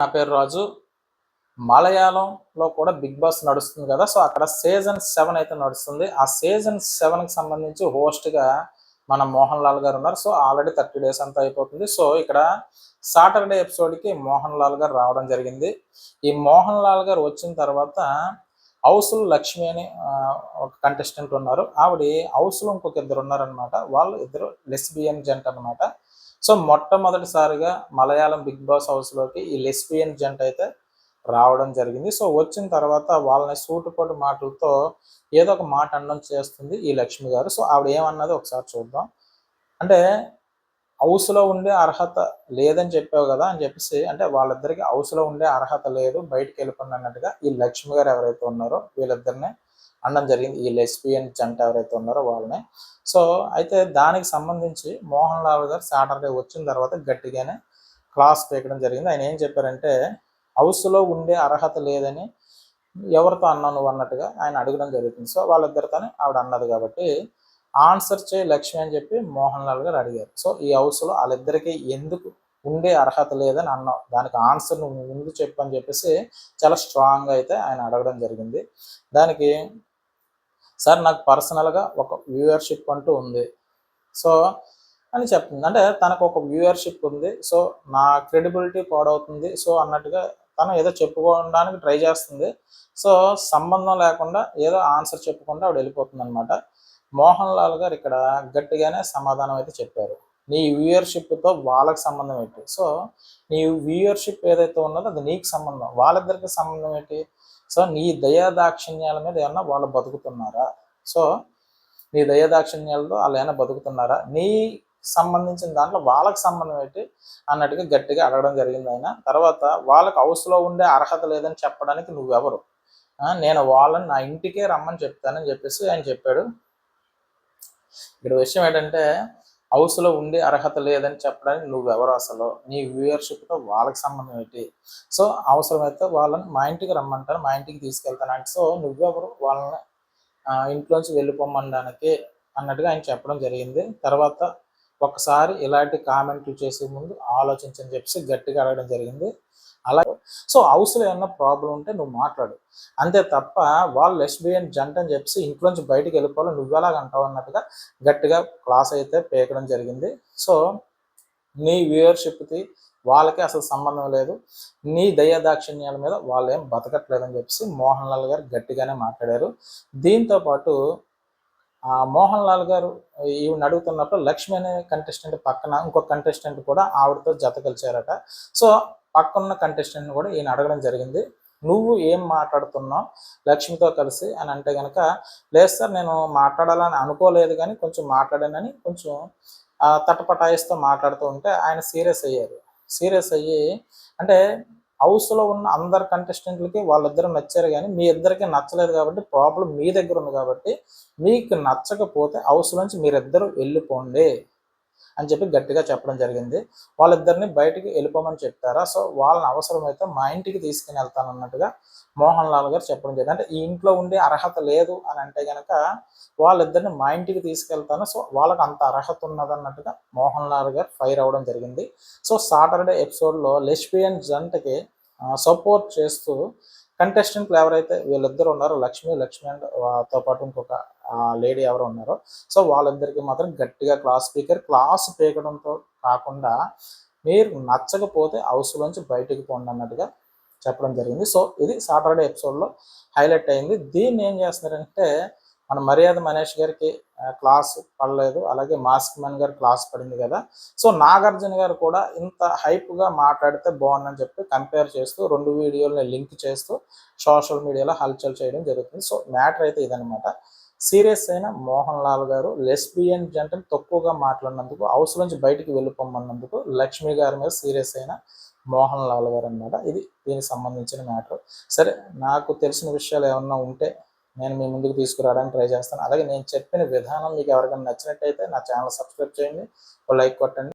నా పేరు రాజు. మలయాళంలో కూడా బిగ్ బాస్ నడుస్తుంది కదా సో అక్కడ సీజన్ సెవెన్ అయితే నడుస్తుంది. ఆ సీజన్ సెవెన్కి సంబంధించి హోస్ట్గా మన మోహన్ లాల్ గారు ఉన్నారు. సో ఆల్రెడీ థర్టీ డేస్ అంతా అయిపోతుంది. సో ఇక్కడ సాటర్డే ఎపిసోడ్కి మోహన్ లాల్ గారు రావడం జరిగింది. ఈ మోహన్ లాల్ గారు వచ్చిన తర్వాత హౌసులు లక్ష్మి అని ఒక కంటెస్టెంట్ ఉన్నారు. ఆవిడ హౌసులు ఇంకొక ఇద్దరు ఉన్నారనమాట వాళ్ళు ఇద్దరు లెస్బియన్ జంట అన్నమాట. సో మొట్టమొదటిసారిగా మలయాళం బిగ్ బాస్ హౌస్లోకి ఈ లెస్బియన్ జంట అయితే రావడం జరిగింది. సో వచ్చిన తర్వాత వాళ్ళని సూటుపోటు మాటలతో ఏదో ఒక మాట అనడం చేస్తుంది ఈ లక్ష్మి గారు. సో ఆవిడ ఏమన్నది ఒకసారి చూద్దాం. అంటే హౌస్లో ఉండే అర్హత లేదని చెప్పావు కదా అని చెప్పేసి అంటే వాళ్ళిద్దరికి హౌస్లో ఉండే అర్హత లేదు బయటకు వెళ్ళిపోండి అన్నట్టుగా ఈ లక్ష్మి గారు ఎవరైతే ఉన్నారో వీళ్ళిద్దరిని అనడం జరిగింది. ఈ లెస్బియన్ జంట ఎవరైతే ఉన్నారో వాళ్ళని. సో అయితే దానికి సంబంధించి మోహన్ లాల్ గారు సాటర్డే వచ్చిన తర్వాత గట్టిగానే క్లాస్ పీకడం జరిగింది. ఆయన ఏం చెప్పారంటే హౌస్లో ఉండే అర్హత లేదని ఎవరితో అన్నా నువ్వు అన్నట్టుగా ఆయన అడగడం జరుగుతుంది. సో వాళ్ళిద్దరితోనే ఆవిడ అన్నది కాబట్టి ఆన్సర్ చేయి లక్ష్మి అని చెప్పి మోహన్ లాల్ గారు అడిగారు. సో ఈ హౌస్లో వాళ్ళిద్దరికి ఎందుకు ఉండే అర్హత లేదని అన్నావు? దానికి ఆన్సర్ నువ్వు ముందు చెప్పని చెప్పేసి చాలా స్ట్రాంగ్గా అయితే ఆయన అడగడం జరిగింది. దానికి సార్ నాకు పర్సనల్గా ఒక వ్యూవర్షిప్ అంటూ ఉంది. సో అని చెప్తుంది. అంటే తనకు ఒక వ్యూవర్షిప్ ఉంది. సో నా క్రెడిబిలిటీ పాడవుతుంది. సో అన్నట్టుగా తను ఏదో చెప్పుకోవడానికి ట్రై చేస్తుంది. సో సంబంధం లేకుండా ఏదో ఆన్సర్ చెప్పకుండా ఆవిడ వెళ్ళిపోతుంది అనమాట మోహన్ లాల్ గారు ఇక్కడ గట్టిగానే సమాధానం అయితే చెప్పారు. నీ వ్యూయర్షిప్తో వాళ్ళకి సంబంధం ఏంటి? సో నీ వ్యూయర్షిప్ ఏదైతే ఉన్నదో అది నీకు సంబంధం. వాళ్ళిద్దరికి సంబంధం ఏంటి? సో నీ దయాదాక్షిణ్యాల మీద ఏమన్నా వాళ్ళు బతుకుతున్నారా? సో నీ దయాదాక్షిణ్యాలతో వాళ్ళు ఏమైనా బతుకుతున్నారా? నీ సంబంధించిన దాంట్లో వాళ్ళకి సంబంధం ఏంటి? అన్నట్టుగా గట్టిగా అడగడం జరిగింది ఆయన. తర్వాత వాళ్ళకి హౌస్లో ఉండే అర్హత లేదని చెప్పడానికి నువ్వెవరు నేను వాళ్ళని నా ఇంటికే రమ్మని చెప్తానని చెప్పేసి ఆయన చెప్పాడు. ఇక్కడ విషయం ఏంటంటే హౌస్లో ఉండే అర్హత లేదని చెప్పడానికి నువ్వెవరు అసలు? నీ వ్యూయర్షిప్తో వాళ్ళకి సంబంధం ఏంటి? సో అవసరమైతే వాళ్ళని మా ఇంటికి రమ్మంటాను మా ఇంటికి తీసుకెళ్తాను అంటే సో నువ్వెవరు? వాళ్ళని ఇంట్లోంచి వెళ్ళిపోమనడానికి అన్నట్టుగా ఆయన చెప్పడం జరిగింది. తర్వాత ఒకసారి ఇలాంటి కామెంట్లు చేసే ముందు ఆలోచించని చెప్పేసి గట్టిగా అడగడం జరిగింది. అలా సో హౌస్లో ఏమన్నా ప్రాబ్లం ఉంటే నువ్వు మాట్లాడు. అంతే తప్ప వాళ్ళు లెస్బియన్ జంట అని చెప్పేసి ఇంట్లోంచి బయటికి వెళ్ళిపోవాలి నువ్వెలాగ అంటావు అన్నట్టుగా గట్టిగా క్లాస్ అయితే పేకడం జరిగింది. సో నీ వ్యూయర్షిప్కి వాళ్ళకి అసలు సంబంధం లేదు. నీ దయాదాక్షిణ్యాల మీద వాళ్ళు ఏం బతకట్లేదని చెప్పేసి మోహన్ లాల్ గారు గట్టిగానే మాట్లాడారు. దీంతో పాటు మోహన్ లాల్ గారు ఈవిని అడుగుతున్నప్పుడు లక్ష్మి అనే కంటెస్టెంట్ పక్కన ఇంకో కంటెస్టెంట్ కూడా ఆవిడతో జత కలిచారట సో పక్కనున్న కంటెస్టెంట్ కూడా ఈయన అడగడం జరిగింది. నువ్వు ఏం మాట్లాడుతున్నావు లక్ష్మితో కలిసి? అని అంటే కనుక లేదు సార్ నేను మాట్లాడాలని అనుకోలేదు కానీ కొంచెం మాట్లాడానని కొంచెం తటపటాయిస్తూ మాట్లాడుతూ ఉంటే ఆయన సీరియస్ అయ్యారు. సీరియస్ అయ్యి అంటే హౌస్లో ఉన్న అందరు కంటెస్టెంట్లకి వాళ్ళిద్దరు నచ్చారు కానీ మీ ఇద్దరికి నచ్చలేదు కాబట్టి ప్రాబ్లం మీ దగ్గర ఉంది కాబట్టి మీకు నచ్చకపోతే హౌస్ నుంచి మీరిద్దరు వెళ్ళిపోండి. అని చెప్పి గట్టిగా చెప్పడం జరిగింది. వాళ్ళిద్దరిని బయటికి వెళ్ళిపోమని చెప్తారా? సో వాళ్ళని అవసరమైతే మా ఇంటికి తీసుకుని వెళ్తాను అన్నట్టుగా మోహన్ లాల్ గారు చెప్పడం జరిగింది. అంటే ఈ ఇంట్లో ఉండే అర్హత లేదు అని అంటే కనుక వాళ్ళిద్దరిని మా ఇంటికి తీసుకెళ్తాను. సో వాళ్ళకి అంత అర్హత ఉన్నదన్నట్టుగా మోహన్ లాల్ గారు ఫైర్ అవ్వడం జరిగింది. సో సాటర్డే ఎపిసోడ్లో లెస్బియన్ జంటకి సపోర్ట్ చేస్తూ కంటెస్టెంట్లు ఎవరైతే వీళ్ళిద్దరు ఉన్నారో లక్ష్మి లక్ష్మి అండ్తో పాటు ఇంకొక లేడీ ఎవరు ఉన్నారో సో వాళ్ళిద్దరికి మాత్రం గట్టిగా క్లాస్ స్పీకర్ క్లాస్ పీకడంతో కాకుండా మీరు నచ్చకపోతే హౌస్లోంచి బయటికి పోండి అన్నట్టుగా చెప్పడం జరిగింది. సో ఇది సాటర్డే ఎపిసోడ్లో హైలైట్ అయింది. దీన్ని ఏం చేస్తున్నారంటే మన మర్యాద మనీష్ గారికి క్లాస్ పడలేదు. అలాగే మాస్క్ మ్యాన్ గారు క్లాస్ పడింది కదా. సో నాగార్జున గారు కూడా ఇంత హైప్గా మాట్లాడితే బాగుందని చెప్పి కంపేర్ చేస్తూ రెండు వీడియోలని లింక్ చేస్తూ సోషల్ మీడియాలో హల్చల్ చేయడం జరుగుతుంది. సో మ్యాటర్ అయితే ఇదనమాట సీరియస్ అయిన మోహన్ లాల్ గారు లెస్బియన్ జంటను తక్కువగా మాట్లాడినందుకు హౌస్ నుంచి బయటికి వెళ్ళిపోమన్నందుకు లక్ష్మి గారి మీద సీరియస్ అయిన మోహన్ లాల్ గారు అనమాట ఇది దీనికి సంబంధించిన మ్యాటర్. సరే నాకు తెలిసిన విషయాలు ఏమన్నా ఉంటే నేను మీ ముందుకు తీసుకురావడానికి ట్రై చేస్తాను. అలాగే నేను చెప్పిన విధానం మీకు ఎవరికైనా నచ్చినట్టయితే నా ఛానల్ సబ్స్క్రైబ్ చేయండి. ఒక లైక్ కొట్టండి.